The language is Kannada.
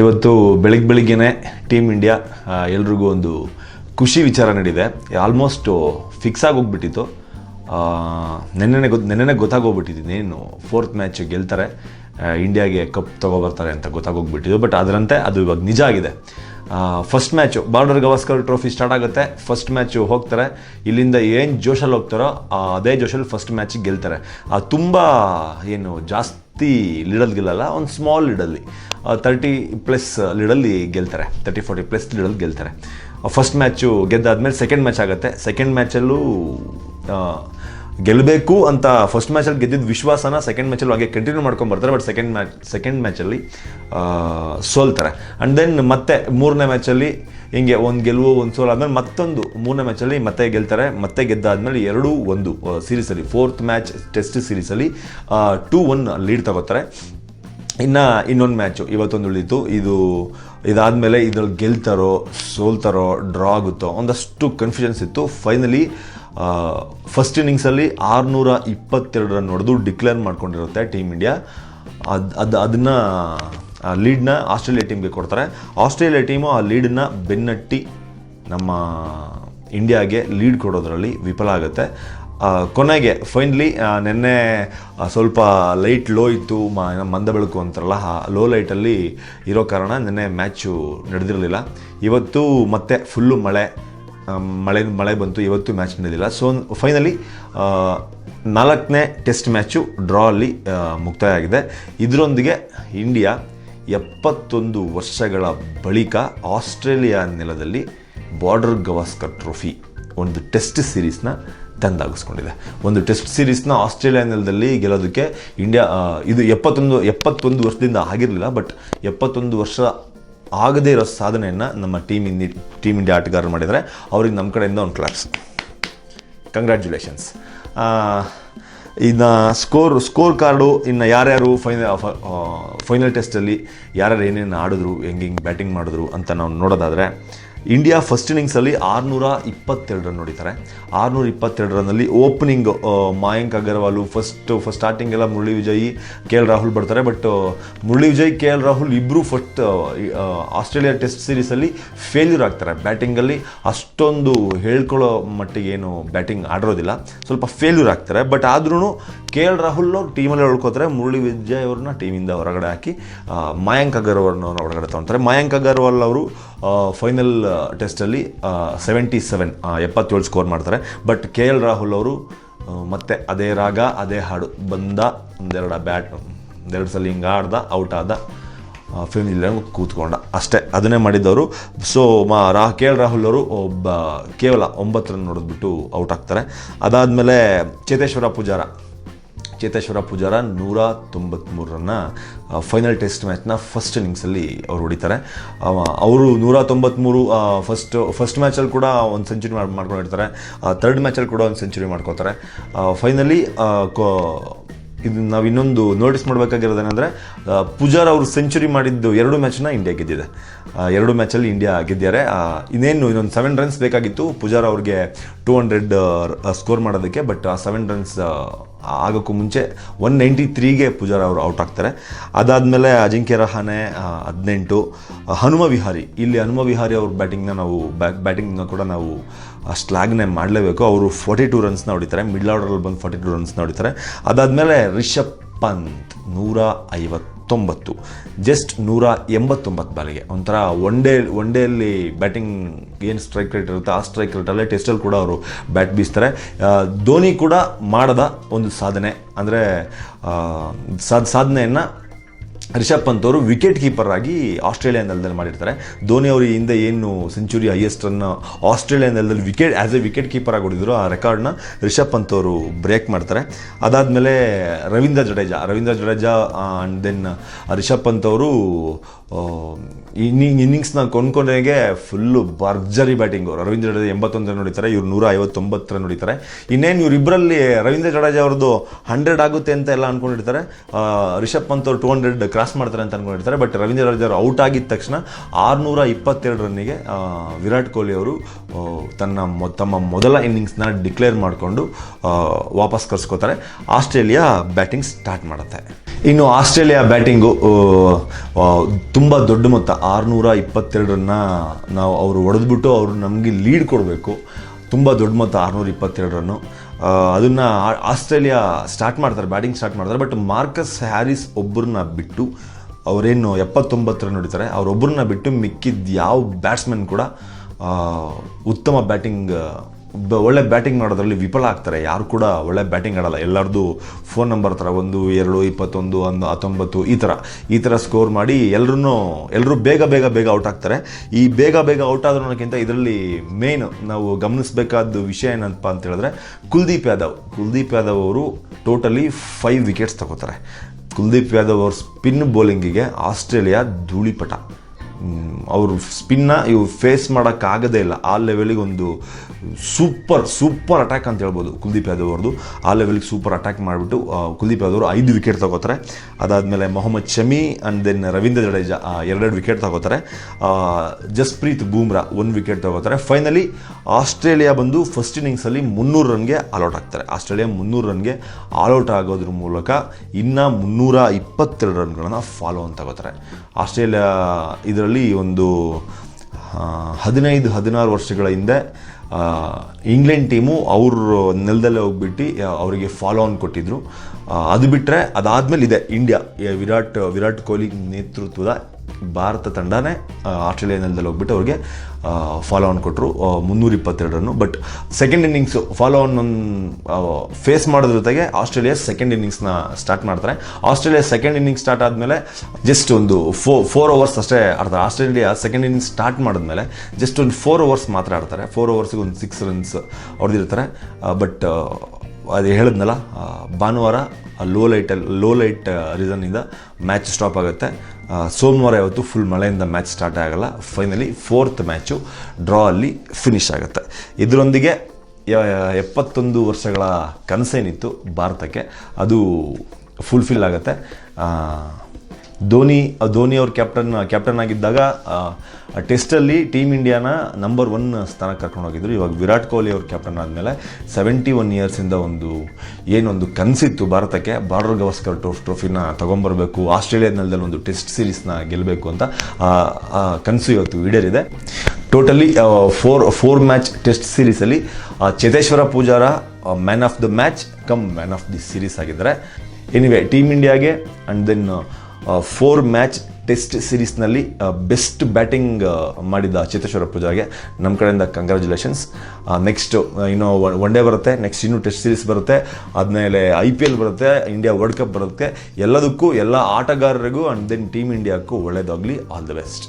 ಇವತ್ತು ಬೆಳಿಗ್ಗೆ ಬೆಳಿಗ್ಗೆನೆ ಟೀಮ್ ಇಂಡಿಯಾ ಎಲ್ರಿಗೂ ಒಂದು ಖುಷಿ ವಿಚಾರ ನಡೆದಿದೆ ಆಲ್ಮೋಸ್ಟ್ ಫಿಕ್ಸ್ ಆಗಿ ಹೋಗ್ಬಿಟ್ಟಿತ್ತು. ನೆನ್ನೆನೆ ಗೊತ್ತು ನೆನ್ನೆನೆ ಗೊತ್ತಾಗೋಗ್ಬಿಟ್ಟಿದ್ದೀನಿ. ಏನು ಫೋರ್ತ್ ಮ್ಯಾಚ್ ಗೆಲ್ತಾರೆ. ಇಂಡಿಯಾಗೆ ಕಪ್ ತೊಗೊಬರ್ತಾರೆ ಅಂತ ಗೊತ್ತಾಗೋಗ್ಬಿಟ್ಟಿದ್ದು ಬಟ್ ಅದರಂತೆ ಅದು ಇವಾಗ ನಿಜ ಆಗಿದೆ. First match Border Gavaskar trophy start ಆಗುತ್ತೆ. ಫಸ್ಟ್ ಮ್ಯಾಚು ಹೋಗ್ತಾರೆ. ಇಲ್ಲಿಂದ ಏನು ಜೋಶಲ್ಲಿ ಹೋಗ್ತಾರೋ ಅದೇ ಜೋಶಲ್ಲಿ ಫಸ್ಟ್ ಮ್ಯಾಚಿಗೆ ಗೆಲ್ತಾರೆ. ತುಂಬ ಏನು ಜಾಸ್ತಿ ಲೀಡಲ್ಲಿ ಗೆಲ್ಲಲ್ಲ, ಒಂದು ಸ್ಮಾಲ್ ಲೀಡಲ್ಲಿ ತರ್ಟಿ ಪ್ಲಸ್ ಲೀಡಲ್ಲಿ ಗೆಲ್ತಾರೆ. ತರ್ಟಿ ಫೋರ್ಟಿ ಪ್ಲಸ್ ಲೀಡಲ್ಲಿ ಗೆಲ್ತಾರೆ. ಫಸ್ಟ್ ಮ್ಯಾಚು ಗೆದ್ದಾದ್ಮೇಲೆ ಸೆಕೆಂಡ್ ಮ್ಯಾಚ್ ಆಗುತ್ತೆ. ಸೆಕೆಂಡ್ ಮ್ಯಾಚಲ್ಲೂ ಗೆಲ್ಲಬೇಕು ಅಂತ ಫಸ್ಟ್ ಮ್ಯಾಚಲ್ಲಿ ಗೆದ್ದಿದ್ದ ವಿಶ್ವಾಸನ ಸೆಕೆಂಡ್ ಮ್ಯಾಚಲ್ಲೂ ಹಾಗೆ ಕಂಟಿನ್ಯೂ ಮಾಡ್ಕೊಂಡು ಬರ್ತಾರೆ. ಬಟ್ ಸೆಕೆಂಡ್ ಮ್ಯಾಚ್ ಸೆಕೆಂಡ್ ಮ್ಯಾಚಲ್ಲಿ ಸೋಲ್ತಾರೆ. ಆ್ಯಂಡ್ ದೆನ್ ಮತ್ತೆ ಮೂರನೇ ಮ್ಯಾಚಲ್ಲಿ ಹಿಂಗೆ ಒಂದು ಗೆಲುವು, ಒಂದು ಸೋಲ್ ಆದಮೇಲೆ ಮತ್ತೊಂದು ಮೂರನೇ ಮ್ಯಾಚಲ್ಲಿ ಮತ್ತೆ ಗೆಲ್ತಾರೆ. ಮತ್ತೆ ಗೆದ್ದಾದ್ಮೇಲೆ ಎರಡೂ, ಒಂದು ಸೀರೀಸಲ್ಲಿ ಫೋರ್ತ್ ಮ್ಯಾಚ್ ಟೆಸ್ಟ್ ಸೀರೀಸಲ್ಲಿ ಟೂ ಒನ್ ಲೀಡ್ ತಗೋತಾರೆ. ಇನ್ನು ಇನ್ನೊಂದು ಮ್ಯಾಚು ಇವತ್ತೊಂದು ಉಳಿತು. ಇದು ಇದಾದಮೇಲೆ ಇದ್ರಲ್ಲಿ ಗೆಲ್ತಾರೋ, ಸೋಲ್ತಾರೋ ಡ್ರಾ ಆಗುತ್ತೋ ಒಂದಷ್ಟು ಕನ್ಫ್ಯೂಷನ್ಸ್ ಇತ್ತು. ಫೈನಲಿ ಫಸ್ಟ್ ಇನ್ನಿಂಗ್ಸಲ್ಲಿ ಆರುನೂರ ಇಪ್ಪತ್ತೆರಡು ರನ್ ಡಿಕ್ಲೇರ್ ಮಾಡ್ಕೊಂಡಿರುತ್ತೆ ಟೀಮ್ ಇಂಡಿಯಾ ಅದು ಅದು ಅದನ್ನು ಲೀಡ್ನ ಆಸ್ಟ್ರೇಲಿಯಾ ಟೀಮ್ಗೆ ಕೊಡ್ತಾರೆ. ಆಸ್ಟ್ರೇಲಿಯಾ ಟೀಮು ಆ ಲೀಡನ್ನ ಬೆನ್ನಟ್ಟಿ ನಮ್ಮ ಇಂಡಿಯಾಗೆ ಲೀಡ್ ಕೊಡೋದರಲ್ಲಿ ವಿಫಲ ಆಗುತ್ತೆ. ಕೊನೆಗೆ ಫೈನಲಿ ನಿನ್ನೆ ಸ್ವಲ್ಪ ಲೈಟ್ ಲೋ ಇತ್ತು ಮಂದ ಬೆಳಕು ಅಂತಾರಲ್ಲ ಲೋ ಲೈಟಲ್ಲಿ ಇರೋ ಕಾರಣ ನಿನ್ನೆ ಮ್ಯಾಚು ನಡೆದಿರಲಿಲ್ಲ. ಇವತ್ತು ಮತ್ತೆ ಫುಲ್ಲು ಮಳೆ ಮಳೆ ಮಳೆ ಬಂತು, ಇವತ್ತು ಮ್ಯಾಚ್ ನಡೆದಿಲ್ಲ. ಸೊ ಫೈನಲಿ ನಾಲ್ಕನೇ ಟೆಸ್ಟ್ ಮ್ಯಾಚು ಡ್ರಾ ಅಲ್ಲಿ ಮುಕ್ತಾಯ ಆಗಿದೆ. ಇದರೊಂದಿಗೆ ಇಂಡಿಯಾ ಎಪ್ಪತ್ತೊಂದು ವರ್ಷಗಳ ಬಳಿಕ ಆಸ್ಟ್ರೇಲಿಯಾ ನೆಲದಲ್ಲಿ ಬಾರ್ಡರ್ ಗವಾಸ್ಕರ್ ಟ್ರೋಫಿ ಒಂದು ಟೆಸ್ಟ್ ಸೀರೀಸ್ನ ತಂದಾಗಿಸ್ಕೊಂಡಿದೆ ಒಂದು ಟೆಸ್ಟ್ ಸೀರೀಸ್ನ ಆಸ್ಟ್ರೇಲಿಯಾ ನೆಲದಲ್ಲಿ ಗೆಲ್ಲೋದಕ್ಕೆ ಇಂಡಿಯಾ ಇದು ಎಪ್ಪತ್ತೊಂದು ಎಪ್ಪತ್ತೊಂದು ವರ್ಷದಿಂದ ಆಗಿರಲಿಲ್ಲ, ಬಟ್ ಎಪ್ಪತ್ತೊಂದು ವರ್ಷ ಆಗದೇ ಇರೋ ಸಾಧನೆಯನ್ನು ನಮ್ಮ ಟೀಮ್ ಇಂಡಿ ಟೀಮ್ ಇಂಡಿಯಾ ಆಟಗಾರರು ಮಾಡಿದರೆ ಅವ್ರಿಗೆ ನಮ್ಮ ಕಡೆಯಿಂದ ಒಂದು ಕ್ಲಾಪ್ಸ್ ಕಂಗ್ರ್ಯಾಚುಲೇಷನ್ಸ್ ಇನ್ನು ಸ್ಕೋರ್ ಸ್ಕೋರ್ ಕಾರ್ಡು ಇನ್ನು ಯಾರ್ಯಾರು ಫೈನಲ್ ಫೈನಲ್ ಟೆಸ್ಟಲ್ಲಿ ಯಾರ್ಯಾರು ಏನೇನು ಆಡಿದ್ರು ಹಿಂಗೆ ಬ್ಯಾಟಿಂಗ್ ಮಾಡಿದ್ರು ಅಂತ ನಾವು ನೋಡೋದಾದರೆ ಇಂಡಿಯಾ ಫಸ್ಟ್ ಇನ್ನಿಂಗ್ಸಲ್ಲಿ ಆರುನೂರ ಇಪ್ಪತ್ತೆರಡು ರನ್ ಹೊಡಿತಾರೆ ಆರುನೂರ ಇಪ್ಪತ್ತೆರಡು ರನ್ನಲ್ಲಿ opening Mayank Agarwal first first starting ಎಲ್ಲ ಮುರಳಿ ವಿಜಯ್, ಕೆ ಎಲ್ ರಾಹುಲ್ ಬರ್ತಾರೆ. But Murali Vijay, K L Rahul ಇಬ್ಬರು ಫಸ್ಟ್ ಆಸ್ಟ್ರೇಲಿಯಾ ಟೆಸ್ಟ್ ಸೀರೀಸಲ್ಲಿ ಫೇಲ್ಯೂರ್ ಆಗ್ತಾರೆ. ಬ್ಯಾಟಿಂಗಲ್ಲಿ ಅಷ್ಟೊಂದು ಹೇಳ್ಕೊಳ್ಳೋ ಮಟ್ಟಿಗೆ ಏನು ಬ್ಯಾಟಿಂಗ್ ಆಡಿರೋದಿಲ್ಲ. ಸ್ವಲ್ಪ ಫೇಲ್ಯೂರ್ ಆಗ್ತಾರೆ. ಬಟ್ ಆದ್ರೂ ಕೆ ಎಲ್ ರಾಹುಲ್ ಅವ್ರು ಟೀಮಲ್ಲೇ ಉಳ್ಕೋತಾರೆ. ಮುರಳಿ ವಿಜಯ್ ಅವ್ರನ್ನ ಟೀಮಿಂದ ಹೊರಗಡೆ ಹಾಕಿ ಮಯಾಂಕ್ ಅವ್ರನ್ನ ಹೊರಗಡೆ ತೊಗೊತಾರೆ. ಮಯಾಂಕ್ ಅಗರ್ವಾಲ್ ಅವರು ಫೈನಲ್ ಟೆಸ್ಟಲ್ಲಿ ಸೆವೆಂಟಿ ಸೆವೆನ್ ಎಪ್ಪತ್ತೇಳು ಸ್ಕೋರ್ ಮಾಡ್ತಾರೆ. ಬಟ್ ಕೆ ಎಲ್ ರಾಹುಲ್ ಅವರು ಮತ್ತೆ ಅದೇ ರಾಗ, ಅದೇ ಹಾಡು ಬಂದ ಒಂದೆರಡು ಬ್ಯಾಟ್ ಒಂದೆರಡು ಸಲ ಹಿಂಗೆ ಆಡ್ದ ಔಟ್ ಆದ ಫಿಲ್ಮ್ ಇಲ್ಲ ಕೂತ್ಕೊಂಡ. ಅಷ್ಟೇ, ಅದನ್ನೇ ಮಾಡಿದ್ದವರು. ಸೊ ಮಾ, ರಾ ಕೆ ಎಲ್ ರಾಹುಲ್ ಅವರು ಒಬ್ಬ, ಕೇವಲ ಒಂಬತ್ತು ರನ್ ನೋಡಿದ್ಬಿಟ್ಟು ಔಟ್ ಆಗ್ತಾರೆ. ಅದಾದಮೇಲೆ ಚೇತೇಶ್ವರ ಪೂಜಾರ. ಚೇತೇಶ್ವರ ಪೂಜಾರ ನೂರ ತೊಂಬತ್ತ್ಮೂರು ರನ್ನ ಫೈನಲ್ ಟೆಸ್ಟ್ ಮ್ಯಾಚ್ನ ಫಸ್ಟ್ ಇನ್ನಿಂಗ್ಸಲ್ಲಿ ಅವ್ರು ಹೊಡಿತಾರೆ. ಅವರು ನೂರ ತೊಂಬತ್ತ್ಮೂರು ಫಸ್ಟ್ ಫಸ್ಟ್ ಮ್ಯಾಚಲ್ಲಿ ಕೂಡ ಒಂದು ಸೆಂಚುರಿ ಮಾಡಿ ಮಾಡ್ಕೊಂಡಿರ್ತಾರೆ ತರ್ಡ್ ಮ್ಯಾಚಲ್ಲಿ ಕೂಡ ಒಂದು ಸೆಂಚುರಿ ಮಾಡ್ಕೋತಾರೆ. ಫೈನಲಿ ಇದು ನಾವು ಇನ್ನೊಂದು ನೋಟಿಸ್ ಮಾಡಬೇಕಾಗಿರೋದೇನೆಂದರೆ ಪೂಜಾರ್ ಅವರು ಸೆಂಚುರಿ ಮಾಡಿದ್ದು ಎರಡು ಮ್ಯಾಚ್ನ ಇಂಡಿಯಾ ಗೆದ್ದಿದೆ. ಎರಡು ಮ್ಯಾಚಲ್ಲಿ ಇಂಡಿಯಾ ಗೆದ್ದಿದ್ದಾರೆ. ಇನ್ನೇನು ಇನ್ನೊಂದು ಸೆವೆನ್ ರನ್ಸ್ ಬೇಕಾಗಿತ್ತು. ಪೂಜಾರ್ ಅವ್ರಿಗೆ ಟೂ ಹಂಡ್ರೆಡ್ ಸ್ಕೋರ್ ಮಾಡೋದಕ್ಕೆ ಬಟ್ ಆ ಸೆವೆನ್ ರನ್ಸ್ ಆಗೋಕ್ಕೂ ಮುಂಚೆ ಒನ್ ನೈಂಟಿ ತ್ರೀಗೆ ಪೂಜಾರ ಅವರು ಔಟ್ ಆಗ್ತಾರೆ. ಅದಾದಮೇಲೆ ಅಜಿಂಕ್ಯ ರಹಾನೆ ಹದಿನೆಂಟು ಹನುಮ ವಿಹಾರಿ. ಇಲ್ಲಿ ಹನುಮ ವಿಹಾರಿ ಅವ್ರ ಬ್ಯಾಟಿಂಗ್ನ ನಾವು ಬ್ಯಾಟ್ ಬ್ಯಾಟಿಂಗ್ನ ಕೂಡ ನಾವು ಸ್ಲ್ಯಾಗ್ನೇ ಮಾಡಲೇಬೇಕು. ಅವರು ಫಾರ್ಟಿ ಟೂ ರನ್ಸ್ನ ಹೊಡಿತಾರೆ. ಮಿಡ್ಲ್ ಆರ್ಡರಲ್ಲಿ ಬಂದು ಫಾರ್ಟಿ ಟೂ ರನ್ಸ್ನ ಹೊಡಿತಾರೆ. ಅದಾದಮೇಲೆ ರಿಷಬ್ ಪಂತ್ ನೂರ ಐವತ್ತೊಂಬತ್ತು ಜಸ್ಟ್ ನೂರ ಎಂಬತ್ತೊಂಬತ್ತು ಬಾಲಿಗೆ. ಒಂಥರ ಒನ್ ಡೇ ಒನ್ ಡೇಲಿ ಬ್ಯಾಟಿಂಗ್ ಏನು ಸ್ಟ್ರೈಕ್ ರೇಟ್ ಇರುತ್ತೆ, ಆ ಸ್ಟ್ರೈಕ್ ರೇಟಲ್ಲೇ ಟೆಸ್ಟಲ್ಲಿ ಕೂಡ ಅವರು ಬ್ಯಾಟ್ ಬೀಸ್ತಾರೆ. ಧೋನಿ ಕೂಡ ಮಾಡದ ಒಂದು ಸಾಧನೆ. ಅಂದರೆ ಸಾಧ್ ಸಾಧನೆಯನ್ನು ರಿಷಬ್ ಪಂತ್ ಅವರು ವಿಕೆಟ್ ಕೀಪರ್ ಆಗಿ ಆಸ್ಟ್ರೇಲಿಯಾ ನೆಲದಲ್ಲಿ ಮಾಡಿರ್ತಾರೆ. ಧೋನಿ ಅವರು ಹಿಂದೆ ಏನು ಸೆಂಚುರಿ ಹೈಯೆಸ್ಟ್ ರನ್ ಆಸ್ಟ್ರೇಲಿಯಾ ನೆಲದಲ್ಲಿ wicket as a wicket keeper ಆಗಿ ಹೊಡಿದ್ರು ಆ ರೆಕಾರ್ಡ್ನ ರಿಷಬ್ ಪಂತ್ ಅವರು ಬ್ರೇಕ್ ಮಾಡ್ತಾರೆ. ಅದಾದಮೇಲೆ ರವೀಂದ್ರ ಜಡೇಜಾ ರವೀಂದ್ರ ಜಡೇಜಾ ಆ್ಯಂಡ್ ದೆನ್ ರಿಷಬ್ ಪಂತ್ ಅವರು ಇನ್ನಿಂಗ್ ಇನ್ನಿಂಗ್ಸ್ನ ಕೊಂಡ್ಕೊಂಡಾಗೆ ಫುಲ್ಲು ಭರ್ಜರಿ ಬ್ಯಾಟಿಂಗ್ ಅವರು. ರವೀಂದ್ರ ಜಡೇಜಾ ಎಂಬತ್ತೊಂದರ ನೋಡಿತಾರೆ ಇವ್ರು ನೂರ ಐವತ್ತೊಂಬತ್ತರ ನೋಡಿತಾರೆ ಹೊಡಿತಾರೆ ಇನ್ನೇನು ಇವರಿಬ್ಬರಲ್ಲಿ ರವೀಂದ್ರ ಜಡೇಜಾ ಅವ್ರದ್ದು ಹಂಡ್ರೆಡ್ ಆಗುತ್ತೆ ಅಂತ ಎಲ್ಲ ಅಂದ್ಕೊಂಡಿರ್ತಾರೆ ರಿಷಬ್ ಪಂತ್ ಅವರು ಟೂ ಹಂಡ್ರೆಡ್ ಕ್ರಾಸ್ ಮಾಡ್ತಾರೆ ಅಂತ ಅನ್ಕೊಂಡಿರ್ತಾರೆ. ಬಟ್ ರವೀಂದ್ರ ಅವರು ಔಟ್ ಆಗಿದ ತಕ್ಷಣ ಆರುನೂರ ಇಪ್ಪತ್ತೆರಡು ರನ್ನಿಗೆ ವಿರಾಟ್ ಕೊಹ್ಲಿ ಅವರು ತನ್ನ ಮೊ, ತಮ್ಮ ಮೊದಲ ಇನ್ನಿಂಗ್ಸ್ನ ಡಿಕ್ಲೇರ್ ಮಾಡಿಕೊಂಡು ವಾಪಸ್ ಕರ್ಸ್ಕೋತಾರೆ. ಆಸ್ಟ್ರೇಲಿಯಾ ಬ್ಯಾಟಿಂಗ್ ಸ್ಟಾರ್ಟ್ ಮಾಡುತ್ತೆ. ಇನ್ನು ಆಸ್ಟ್ರೇಲಿಯಾ ಬ್ಯಾಟಿಂಗು ತುಂಬ ದೊಡ್ಡ ಮೊತ್ತ. ಆರುನೂರ ಇಪ್ಪತ್ತೆರಡರನ್ನ ನಾವು ಅವರು ಹೊಡೆದ್ಬಿಟ್ಟು ಅವರು ನಮಗೆ ಲೀಡ್ ಕೊಡಬೇಕು. ತುಂಬ ದೊಡ್ಡ ಮೊತ್ತ, ಆರುನೂರ ಇಪ್ಪತ್ತೆರಡು ರನ್ನು. ಅದನ್ನು ಆಸ್ಟ್ರೇಲಿಯಾ ಸ್ಟಾರ್ಟ್ ಮಾಡ್ತಾರೆ ಬ್ಯಾಟಿಂಗ್ ಸ್ಟಾರ್ಟ್ ಮಾಡ್ತಾರೆ. ಬಟ್ ಮಾರ್ಕಸ್ ಹ್ಯಾರಿಸ್ ಒಬ್ಬರನ್ನ ಬಿಟ್ಟು ಅವರೇನು ಎಪ್ಪತ್ತೊಂಬತ್ತರ ನೋಡಿತಾರೆ. ಅವರೊಬ್ಬರನ್ನ ಬಿಟ್ಟು ಮಿಕ್ಕಿದ ಯಾವ ಬ್ಯಾಟ್ಸ್ಮನ್ ಕೂಡ ಉತ್ತಮ ಬ್ಯಾಟಿಂಗ್ ಒಳ್ಳೆ ಬ್ಯಾಟಿಂಗ್ ಮಾಡೋದ್ರಲ್ಲಿ ವಿಫಲ ಆಗ್ತಾರೆ. ಯಾರು ಕೂಡ ಒಳ್ಳೆ ಬ್ಯಾಟಿಂಗ್ ಆಡಲ್ಲ. ಎಲ್ಲರದು ಫೋನ್ ನಂಬರ್ ಥರ ಒಂದು, ಎರಡು, ಇಪ್ಪತ್ತೊಂದು, ಒಂದು, ಹತ್ತೊಂಬತ್ತು, ಈ ಥರ. ಈ ಥರ ಸ್ಕೋರ್ ಮಾಡಿ ಎಲ್ಲರೂ ಎಲ್ಲರೂ ಬೇಗ ಬೇಗ ಬೇಗ ಔಟ್ ಆಗ್ತಾರೆ. ಈ ಬೇಗ ಬೇಗ ಔಟ್ ಆದ್ರೋಕ್ಕಿಂತ ಇದರಲ್ಲಿ ಮೇನ್ ನಾವು ಗಮನಿಸಬೇಕಾದ ವಿಷಯ ಏನಪ್ಪ ಅಂತ ಹೇಳಿದ್ರೆ, ಕುಲ್ದೀಪ್ ಯಾದವ್. ಕುಲ್ದೀಪ್ ಯಾದವ್ ಅವರು ಟೋಟಲಿ ಫೈವ್ ವಿಕೆಟ್ಸ್ ತಗೋತಾರೆ. ಕುಲ್ದೀಪ್ ಯಾದವ್ ಅವ್ರ ಸ್ಪಿನ್ ಬೌಲಿಂಗಿಗೆ ಆಸ್ಟ್ರೇಲಿಯಾ ಧೂಳಿಪಟ. ಅವರು ಸ್ಪಿನ್ನ ಇವು ಫೇಸ್ ಮಾಡೋಕ್ಕಾಗದೇ ಇಲ್ಲ. ಆ ಲೆವೆಲಿಗೆ ಒಂದು ಸೂಪರ್ ಸೂಪರ್ ಅಟ್ಯಾಕ್ ಅಂತ ಹೇಳ್ಬೋದು ಕುಲ್ದೀಪ್ ಯಾದವ್ ಅವ್ರದ್ದು ಆ ಲೆವೆಲ್ಗೆ ಸೂಪರ್ ಅಟ್ಯಾಕ್ ಮಾಡಿಬಿಟ್ಟು ಕುಲ್ದೀಪ್ ಯಾದವ್ ಅವರು ಐದು ವಿಕೆಟ್ ತಗೋತಾರೆ. ಅದಾದಮೇಲೆ ಮೊಹಮ್ಮದ್ ಶಮಿ ಆ್ಯಂಡ್ ದೆನ್ ರವೀಂದ್ರ ಜಡೇಜಾ ಎರಡೆರಡು ವಿಕೆಟ್ ತಗೋತಾರೆ. ಜಸ್ಪ್ರೀತ್ ಬೂಮ್ರಾ ಒಂದು ವಿಕೆಟ್ ತಗೋತಾರೆ. ಫೈನಲಿ ಆಸ್ಟ್ರೇಲಿಯಾ ಬಂದು ಫಸ್ಟ್ ಇನ್ನಿಂಗ್ಸಲ್ಲಿ ಮುನ್ನೂರು ರನ್ಗೆ ಆಲ್ಔಟ್ ಆಗ್ತಾರೆ. ಆಸ್ಟ್ರೇಲಿಯಾ ಮುನ್ನೂರು ರನ್ಗೆ ಆಲ್ಔಟ್ ಆಗೋದ್ರ ಮೂಲಕ ಇನ್ನೂ ಮುನ್ನೂರ ಇಪ್ಪತ್ತೆರಡು ರನ್ಗಳನ್ನು ಫಾಲೋ ಅಂತ ತಗೋತಾರೆ. ಆಸ್ಟ್ರೇಲಿಯಾ ಇದರಲ್ಲಿ ಒಂದು ಆ, ಹದಿನೈದು ಹದಿನಾರು ವರ್ಷಗಳ ಹಿಂದೆ ಇಂಗ್ಲೆಂಡ್ ಟೀಮು ಅವ್ರ ನೆಲದಲ್ಲೇ ಹೋಗ್ಬಿಟ್ಟು ಅವರಿಗೆ ಫಾಲೋ ಆನ್ ಕೊಟ್ಟಿದ್ರು. ಅದು ಬಿಟ್ಟರೆ ಅದಾದಮೇಲೆ ಇದೆ ಇಂಡಿಯಾ ವಿರಾಟ್ ವಿರಾಟ್ ಕೊಹ್ಲಿ ನೇತೃತ್ವದ ಭಾರತ ತಂಡನೇ ಆಸ್ಟ್ರೇಲಿಯಾದಲ್ಲಿ ಹೋಗ್ಬಿಟ್ಟು ಅವ್ರಿಗೆ ಫಾಲೋ ಆನ್ ಕೊಟ್ಟರು ಮುನ್ನೂರ ಇಪ್ಪತ್ತೆರಡು run but second innings follow on face ಮಾಡೋದ್ರ ಜೊತೆಗೆ ಆಸ್ಟ್ರೇಲಿಯಾ ಸೆಕೆಂಡ್ ಇನ್ನಿಂಗ್ಸ್ನ ಸ್ಟಾರ್ಟ್ ಮಾಡ್ತಾರೆ. ಆಸ್ಟ್ರೇಲಿಯಾ ಸೆಕೆಂಡ್ ಇನ್ನಿಂಗ್ಸ್ ಸ್ಟಾರ್ಟ್ ಆದಮೇಲೆ ಜಸ್ಟ್ ಒಂದು ಫೋ ಫೋರ್ ಅವರ್ಸ್ ಅಷ್ಟೇ ಆಡ್ತಾರೆ. ಆಸ್ಟ್ರೇಲಿಯಾ ಸೆಕೆಂಡ್ ಇನ್ನಿಂಗ್ಸ್ ಸ್ಟಾರ್ಟ್ ಮಾಡಿದ್ಮೇಲೆ ಜಸ್ಟ್ ಒಂದು ಫೋರ್ ಅವರ್ಸ್ ಮಾತ್ರ ಆಡ್ತಾರೆ. ಫೋರ್ ಓವರ್ಸ್ಗೆ ಒಂದು ಸಿಕ್ಸ್ ರನ್ಸ್ ಹೊಡೆದಿರ್ತಾರೆ ಬಟ್ ಅದು ಹೇಳಿದ್ನಲ್ಲ ಭಾನುವಾರ ಲೋ ಲೈಟಲ್ಲಿ ಲೋ ಲೈಟ್ ರೀಸನ್ನಿಂದ ಮ್ಯಾಚ್ ಸ್ಟಾಪ್ ಆಗುತ್ತೆ. ಸೋಮವಾರ ಯಾವತ್ತು ಫುಲ್ ಮಳೆಯಿಂದ ಮ್ಯಾಚ್ ಸ್ಟಾರ್ಟ್ ಆಗಲ್ಲ. ಫೈನಲಿ ಫೋರ್ತ್ ಮ್ಯಾಚು ಡ್ರಾ ಅಲ್ಲಿ ಫಿನಿಶ್ ಆಗುತ್ತೆ. ಇದರೊಂದಿಗೆ ಎಪ್ಪತ್ತೊಂದು ವರ್ಷಗಳ ಕನಸೇನಿತ್ತು ಭಾರತಕ್ಕೆ, ಅದು ಫುಲ್ಫಿಲ್ ಆಗುತ್ತೆ. ಧೋನಿ ಧೋನಿ ಅವ್ರ ಕ್ಯಾಪ್ಟನ್ ಕ್ಯಾಪ್ಟನ್ ಆಗಿದ್ದಾಗ ಟೆಸ್ಟಲ್ಲಿ ಟೀಮ್ ಇಂಡಿಯಾನ ನಂಬರ್ ಒನ್ ಸ್ಥಾನಕ್ಕೆ ಕರ್ಕೊಂಡೋಗಿದ್ರು ಇವಾಗ ವಿರಾಟ್ ಕೊಹ್ಲಿ ಅವ್ರ ಕ್ಯಾಪ್ಟನ್ ಆದಮೇಲೆ ಸೆವೆಂಟಿ ಒನ್ ಇಯರ್ಸಿಂದ ಒಂದು, ಏನೊಂದು ಕನಸಿತ್ತು ಭಾರತಕ್ಕೆ. ಬಾರ್ಡರ್ ಗವಸ್ಕರ್ ಟ್ರೋಫ್, ಟ್ರೋಫಿನ ತೊಗೊಂಬರ್ಬೇಕು. ಆಸ್ಟ್ರೇಲಿಯಾ ನೆಲದಲ್ಲಿ ಒಂದು ಟೆಸ್ಟ್ ಸೀರೀಸ್ನ ಗೆಲ್ಲಬೇಕು ಅಂತ ಕನಸು ಇವತ್ತು ಈಡೇರಿದೆ. Totally four four match test ಸೀರೀಸಲ್ಲಿ Cheteshwar Pujara man of the match cum man of the series ಆಗಿದ್ದಾರೆ. ಎನಿವೆ ಟೀಮ್ ಇಂಡಿಯಾಗೆ and then four match test ಸೀರೀಸ್ನಲ್ಲಿ best batting ಮಾಡಿದ ಚೇತೇಶ್ವರ ಪೂಜಾಗೆ ನಮ್ಮ ಕಡೆಯಿಂದ ಕಂಗ್ರ್ಯಾಚುಲೇಷನ್ಸ್ ನೆಕ್ಸ್ಟ್ ಇನ್ನು ಒನ್ ಡೇ ಬರುತ್ತೆ. ನೆಕ್ಸ್ಟ್ ಇನ್ನೂ ಟೆಸ್ಟ್ ಸೀರೀಸ್ ಬರುತ್ತೆ. ಆದಮೇಲೆ ಐ ಪಿ ಎಲ್ ಬರುತ್ತೆ ಇಂಡಿಯಾ ವರ್ಲ್ಡ್ ಕಪ್ ಬರುತ್ತೆ. ಎಲ್ಲದಕ್ಕೂ ಎಲ್ಲ ಆಟಗಾರರಿಗೂ ಆ್ಯಂಡ್ ದೆನ್ ಟೀಮ್ ಇಂಡಿಯಾಕ್ಕೂ ಒಳ್ಳೆಯದಾಗಲಿ ಆಲ್ ದ ಬೆಸ್ಟ್